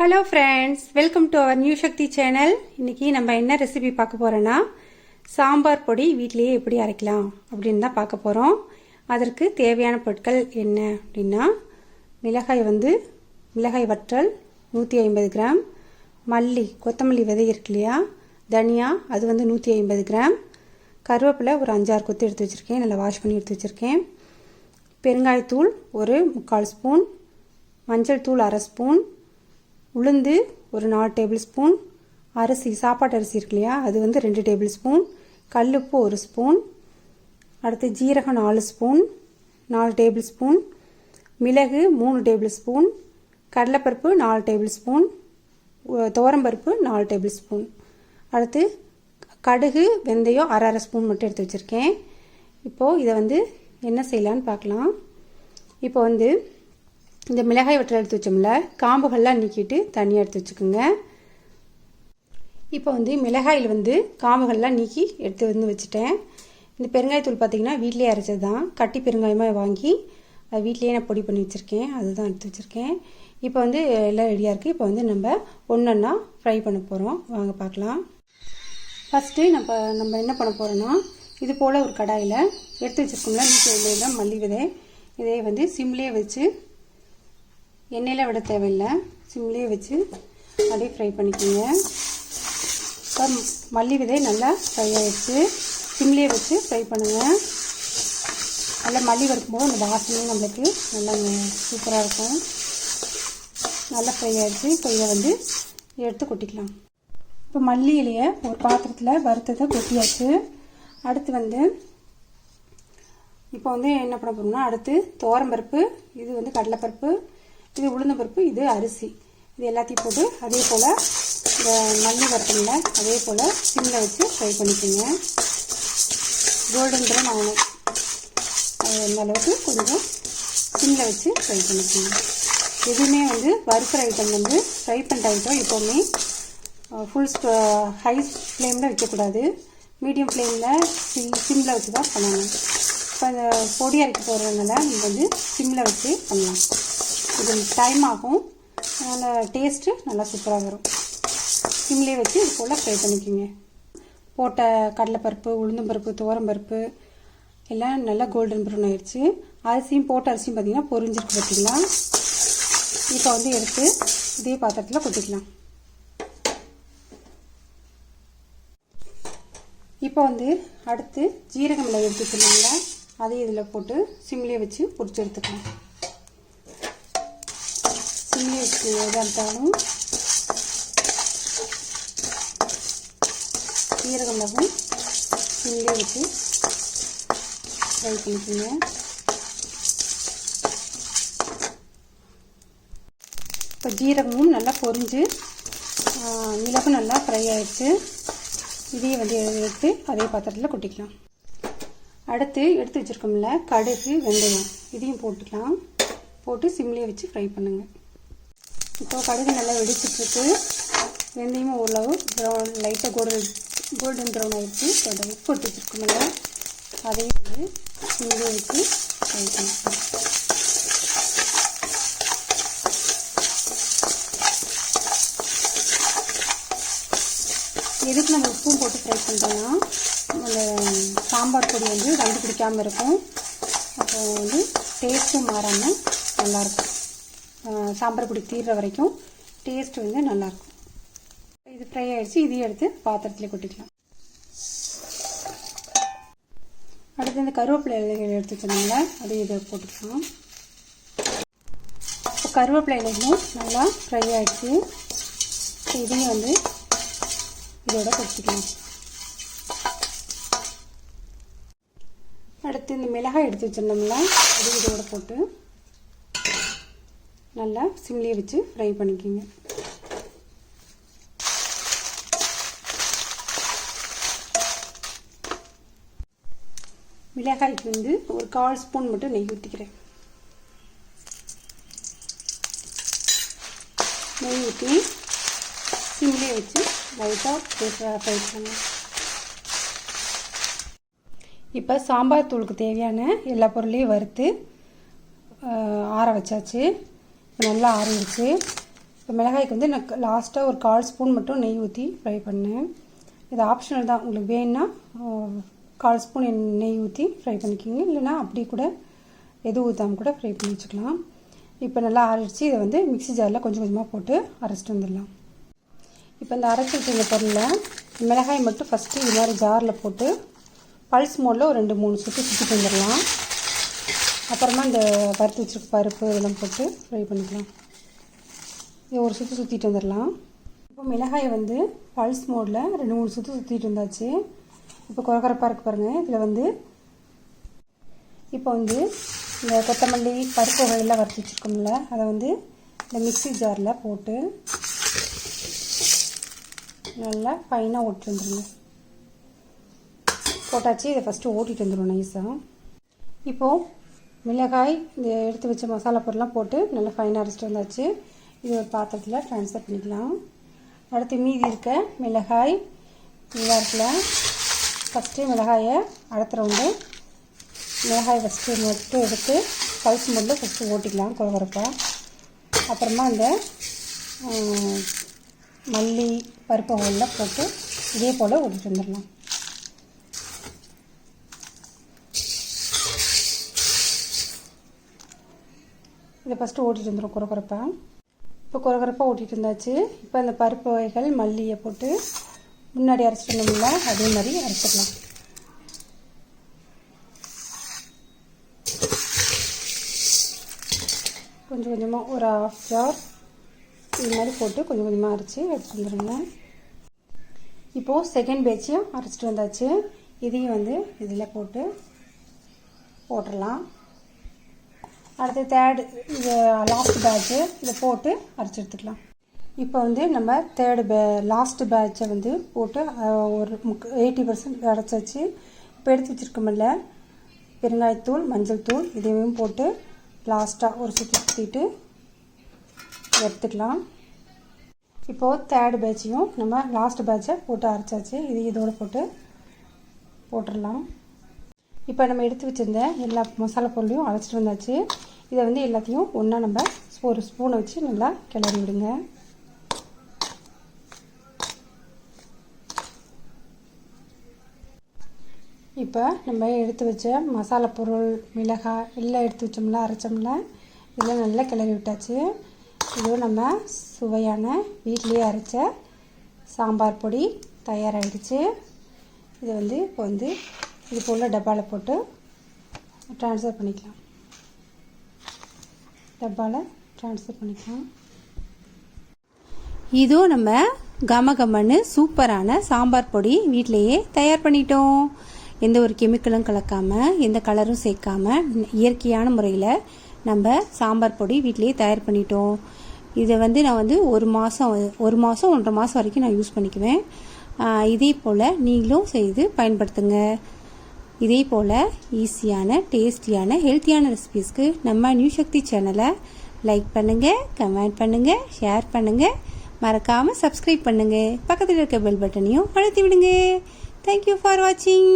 Hello friends welcome to our new Sakthi channel இன்றைக்கி நம்ம என்ன ரெசிபி பார்க்க போகிறோன்னா சாம்பார் பொடி வீட்லேயே எப்படி அரைக்கலாம் அப்படின்னு தான் பார்க்க போகிறோம் அதற்கு தேவையான பொருட்கள் என்ன அப்படின்னா மிளகாய் வந்து மிளகாய் வற்றல் நூற்றி ஐம்பது கிராம் மல்லி கொத்தமல்லி விதை இருக்கு இல்லையா? தனியா அது வந்து நூற்றி ஐம்பது கிராம். கருவேப்பிலை ஒரு அஞ்சாறு கொத்து எடுத்து வச்சுருக்கேன். நல்லா வாஷ் பண்ணி எடுத்து வச்சுருக்கேன். பெருங்காயத்தூள் ஒரு முக்கால் ஸ்பூன். மஞ்சள் தூள் அரை ஸ்பூன். உளுந்து ஒரு நாலு டேபிள் ஸ்பூன் அரிசி சாப்பாட்டு அரிசி இருக்கு இல்லையா? அது வந்து ரெண்டு டேபிள் ஸ்பூன் கல்லுப்பு ஒரு ஸ்பூன் அடுத்து ஜீரகம் நாலு ஸ்பூன் நாலு டேபிள் ஸ்பூன் மிளகு மூணு டேபிள் ஸ்பூன் கடலைப்பருப்பு நாலு டேபிள் ஸ்பூன் துவரம்பருப்பு நாலு டேபிள் ஸ்பூன் அடுத்து கடுகு வெந்தயம் அரை அரை ஸ்பூன் மட்டும் எடுத்து வச்சுருக்கேன். இப்போது இதை வந்து என்ன செய்யலான்னு பார்க்கலாம். இப்போ வந்து இந்த மிளகாய் வற்றல் எடுத்து வச்சோம்ல காம்புகள்லாம் நீக்கிட்டு தனியாக எடுத்து வச்சுக்கோங்க. இப்போ வந்து மிளகாயில் வந்து காம்புகள்லாம் நீக்கி எடுத்து வந்து வச்சுட்டேன். இந்த பெருங்காயத்தூள் பார்த்திங்கன்னா வீட்டிலே அரைச்சது தான் கட்டி பெருங்காயமாக வாங்கி அது வீட்டிலேயே நான் பொடி பண்ணி வச்சுருக்கேன். அதுதான் எடுத்து வச்சுருக்கேன். இப்போ வந்து எல்லாம் ரெடியாக இருக்குது இப்போ வந்து நம்ம ஒன்றொன்னா ஃப்ரை பண்ண போகிறோம் வாங்க பார்க்கலாம். ஃபஸ்ட்டு நம்ம நம்ம என்ன பண்ண போகிறோன்னா இது போல் ஒரு கடாயில் எடுத்து வச்சுருக்கோம்ல நூற்றி தான் மல்லி விதை. இதை வந்து சிம்லேயே வச்சு எண்ணெயில் விட தேவையில்லை. சிம்லேயே வச்சு அப்படியே ஃப்ரை பண்ணிக்கோங்க. இப்போ மல்லி விதை நல்லா ஃப்ரை ஆகிடுச்சு சிம்லேயே வச்சு ஃப்ரை பண்ணுங்கள் நல்லா மல்லி வறுக்கும்போது அந்த வாசனையும் நம்மளுக்கு நல்லா சூப்பராக இருக்கும். நல்லா ஃப்ரை ஆகிடுச்சு இப்போ இதை வந்து எடுத்து கொட்டிக்கலாம். இப்போ மல்லி இலையை ஒரு பாத்திரத்தில் வறுத்ததை கொட்டியாச்சு. அடுத்து வந்து இப்போ வந்து என்ன பண்ண போகிறோம்னா அடுத்து தோரம்பருப்பு இது வந்து கடலைப்பருப்பு இது உளுந்தம்பருப்பு இது அரிசி. இது எல்லாத்தையும் போட்டு அதே போல் இந்த மல்லி வறுத்தமில்ல அதே போல் சிம்மில் வச்சு ஃப்ரை பண்ணிக்கோங்க. கோல்டன் ப்ரௌன் ஆகணும் இந்த அளவுக்கு கொஞ்சம் சிம்மில் வச்சு ஃப்ரை பண்ணிக்கோங்க. எதுவுமே வந்து வறுக்கிற ஐட்டம் வந்து ஃப்ரை பண்ணுற ஐட்டம் எப்போவுமே ஃபுல் ஹை ஃப்ளேமில் வைக்கக்கூடாது. மீடியம் ஃப்ளேமில் சிம் சிம்மில் வச்சு தான் பண்ணணும். இப்போ இந்த பொடி அரைக்க போகிறதுனால நீங்கள் வந்து சிம்மில் வச்சு பண்ணலாம். இது டைம் ஆகும். அதனால் டேஸ்ட்டு நல்லா சூப்பராக வரும். சிம்லேயே வச்சு இது போல் ஃப்ரை பண்ணிக்கோங்க. போட்ட கடலைப்பருப்பு உளுந்தம்பருப்பு துவரம்பருப்பு எல்லாம் நல்லா கோல்டன் ப்ரௌன் ஆயிடுச்சு. அரிசியும் போட்ட அரிசியும் பார்த்திங்கன்னா பொரிஞ்சிருக்கு பார்த்தீங்களா இப்போ வந்து எடுத்து இதே பாத்திரத்தில் கொட்டிக்கலாம். இப்போ வந்து அடுத்து ஜீரகம் மிளகு எடுத்து அதையும் இதில் போட்டு சிம்லேயே வச்சு பொரிச்சு எடுத்துக்கலாம். சிம்லேயே வச்சு எதாக இருந்தாலும் ஜீரக மிளகும் வச்சு ஃப்ரை பண்ணிக்கோங்க. இப்போ ஜீரகமும் நல்லா பொரிஞ்சு மிளகும் நல்லா ஃப்ரை ஆகிடுச்சு இதையும் வந்து எடுத்து அதே பாத்திரத்தில் கொட்டிக்கலாம். அடுத்து எடுத்து வச்சுருக்கோம்ல கடுகு வெந்தயம். இதையும் போட்டுக்கலாம். போட்டு சிம்லேயே வச்சு ஃப்ரை பண்ணுங்கள் இப்போ கடுகு நல்லா வெடிச்சிட்ருக்கு. வெந்தயமும் ஓரளவு ப்ரௌன் லைட்டாக கோல்டன் கோல்டன் ப்ரௌன் ஆகிடுச்சு அதோட உப்பு எடுத்து வச்சுருக்கோம்ல அதையும் வந்து சிந்து வச்சு ஃப்ரை பண்ணிக்கலாம். எதுக்கு நம்ம உப்பும் போட்டு ஃப்ரை பண்ணுறோன்னா அந்த சாம்பார் பொடி வந்து கண்டு பிடிக்காமல் இருக்கும். அப்போ வந்து டேஸ்ட்டும் மாறாமல் நல்லாயிருக்கும். சாம்பார் பொடி தீர்ற வரைக்கும் டேஸ்ட் வந்து நல்லாயிருக்கும் இது ஃப்ரை ஆகிடுச்சு இதையும் எடுத்து பாத்திரத்தில் கொட்டிக்கலாம். அடுத்து இந்த கருவேப்பிலை இலைகள் எடுத்து வச்சுருந்தாங்க அதையும் இதை போட்டுக்கலாம். இப்போ கருவேப்பிலை இலைகளும் நல்லா ஃப்ரை ஆகிடுச்சு இதையும் வந்து இதோட கொட்டிக்கலாம். அடுத்து இந்த மிளகாய் எடுத்து வச்சிருந்தோம்ல அது இதோட போட்டு நல்லா சிம்லேயே வச்சு ஃப்ரை பண்ணிக்கோங்க. மிளகாய்க்கு வந்து ஒரு கால் ஸ்பூன் மட்டும் நெய் ஊற்றிக்கிறேன் நெய் ஊற்றி சிம்லேயே வச்சு லைட்டாக ஃப்ரை பண்ணணும் இப்போ சாம்பார் தூளுக்கு தேவையான எல்லா பொருளையும் வறுத்து ஆற வச்சாச்சு. இப்போ நல்லா ஆறிடுச்சு. இப்போ மிளகாய்க்கு வந்து நான் லாஸ்ட்டாக ஒரு கால் ஸ்பூன் மட்டும் நெய் ஊற்றி ஃப்ரை பண்ணேன். இது ஆப்ஷனல் தான். உங்களுக்கு வேணும்னா கால் ஸ்பூன் நெய் ஊற்றி ஃப்ரை பண்ணிக்கிங்க. இல்லைன்னா அப்படி கூட எது ஊற்றாமல் கூட ஃப்ரை பண்ணி வச்சுக்கலாம். இப்போ நல்லா அரைச்சி இதை வந்து மிக்ஸி ஜாரில் கொஞ்சம் கொஞ்சமாக போட்டு அரைச்சிட்டு வந்துடலாம். இப்போ இந்த அரைச்சி வச்சுருந்த பொருளை மிளகாய் மட்டும் ஃபஸ்ட்டு இது மாதிரி ஜாரில் போட்டு பல்ஸ் மோடில் ஒரு ரெண்டு மூணு சுற்றி சுற்றிட்டு வந்துடலாம். அப்புறமா இந்த வறுத்து வச்சுருக்க பருப்பு இதெல்லாம் போட்டு ஃப்ரை பண்ணிக்கலாம். இதை ஒரு சுற்றி சுற்றிட்டு வந்துடலாம். இப்போ மிளகாயை வந்து பல்ஸ் மோடில் ரெண்டு மூணு சுற்றி சுற்றிட்டு இருந்தாச்சு இப்போ குறக்குறப்பாக இருக்கு பாருங்கள் இதில் வந்து இப்போ வந்து இந்த கொத்தமல்லி பருப்பு வகையெல்லாம் வறுத்து வச்சுருக்கோம்ல அதை வந்து இந்த மிக்ஸி ஜாரில் போட்டு நல்லா ஃபைனாக ஓட்டி வந்துடுங்க போட்டாச்சு இதை ஃபஸ்ட்டு ஓட்டிட்டு வந்துடும் நைஸாக இப்போது மிளகாய் இந்த எடுத்து வச்ச மசாலா பொருள்லாம் போட்டு நல்லா ஃபைனாக அரைச்சிட்டு வந்தாச்சு. இது ஒரு பாத்திரத்தில் ட்ரான்ஸ்ஃபர் பண்ணிக்கலாம். அடுத்து மீதி இருக்க மிளகாய் இதெல்லாம் ஃபஸ்ட்டு மிளகாயை அடுத்த ரவுண்டு மிளகாய் ஃபஸ்ட்டு மட்டும் எடுத்து பல்ஸ் மட்டும் ஃபஸ்ட்டு ஓட்டிக்கலாம் குறகுறப்பாக அப்புறமா இந்த மல்லி பருப்பு எல்லாம் போட்டு இதே போல் ஓட்டிட்டு வந்துடலாம் இதை ஃபஸ்ட்டு ஓட்டிட்டு வந்துடும் குறக்குறப்பாக இப்போ குறக்குறப்பாக ஓட்டிட்டு இருந்தாச்சு இப்போ அந்த பருப்பு வகைகள் மல்லியை போட்டு முன்னாடி அரைச்சிட்டோம்ல அதே மாதிரி அரைச்சிடலாம். கொஞ்சம் கொஞ்சமாக ஒரு ஆஃப் ஜார் இது மாதிரி போட்டு கொஞ்சம் கொஞ்சமாக அரைச்சி எடுத்துட்டு வந்துடுங்க இப்போது செகண்ட் பேட்சையும் அரைச்சிட்டு வந்தாச்சு. இதையும் வந்து இதில் போட்டு போட்டுடலாம் அடுத்து தேர்டு இது லாஸ்ட் பேட்ச்சு இதை போட்டு அரைச்சி எடுத்துக்கலாம். இப்போ வந்து நம்ம தேர்டு பே லாஸ்ட் பேட்சை வந்து போட்டு ஒரு முக் எயிட்டி பர்சன்ட் அரைச்சாச்சு இப்போ எடுத்து வச்சுருக்கோமில்ல பெருங்காயத்தூள் மஞ்சள் தூள் இதையும் போட்டு லாஸ்ட்டாக ஒரு சுற்றி சுற்றிட்டு எடுத்துக்கலாம். இப்போது தேர்டு பேட்சையும் நம்ம லாஸ்ட் பேட்சை போட்டு அரைச்சாச்சு. இது இதோடு போட்டு போட்டுடலாம். இப்போ நம்ம எடுத்து வச்சிருந்த எல்லா மசாலா பொருளையும் அரைச்சிட்டு வந்தாச்சு. இதை வந்து எல்லாத்தையும் ஒன்றா நம்ம ஒரு ஸ்பூனை வச்சு நல்லா கிளறி விடுங்க. இப்போ நம்ம எடுத்து வச்ச மசாலா பொருள் மிளகாய் எல்லாம் எடுத்து வச்சோம்ல அரைச்சோம்ல இதெல்லாம் நல்லா கிளறி விட்டாச்சு. இது நம்ம சுவையான வீட்டிலேயே அரைச்ச சாம்பார் பொடி தயாராகிடுச்சு இது வந்து இப்போ வந்து இது போல் டப்பாவில் போட்டு ட்ரான்ஸ்ஃபர் பண்ணிக்கலாம். டப்பாவில் ட்ரான்ஸ்ஃபர் பண்ணிக்கலாம். இதோ நம்ம கம கமன்னு சூப்பரான சாம்பார் பொடி வீட்டிலையே தயார் பண்ணிட்டோம். எந்த ஒரு கெமிக்கலும் கலக்காமல் எந்த கலரும் சேர்க்காம இயற்கையான முறையில் நம்ம சாம்பார் பொடி வீட்டிலேயே தயார் பண்ணிட்டோம். இதை வந்து நான் வந்து ஒரு மாதம் ஒரு மாதம் ஒன்றரை மாதம் வரைக்கும் நான் யூஸ் பண்ணிக்குவேன். இதே போல் நீங்களும் செய்து பயன்படுத்துங்க. இதே போல் ஈஸியான டேஸ்டியான ஹெல்த்தியான ரெசிபீஸ்க்கு நம்ம நியூ சக்தி சேனலை லைக் பண்ணுங்கள் கமெண்ட் பண்ணுங்கள் ஷேர் பண்ணுங்கள் மறக்காமல் சப்ஸ்கிரைப் பண்ணுங்கள் பக்கத்தில் இருக்க பெல் பட்டனையும் அழுத்தி விடுங்க. தேங்க்யூ ஃபார் வாட்சிங்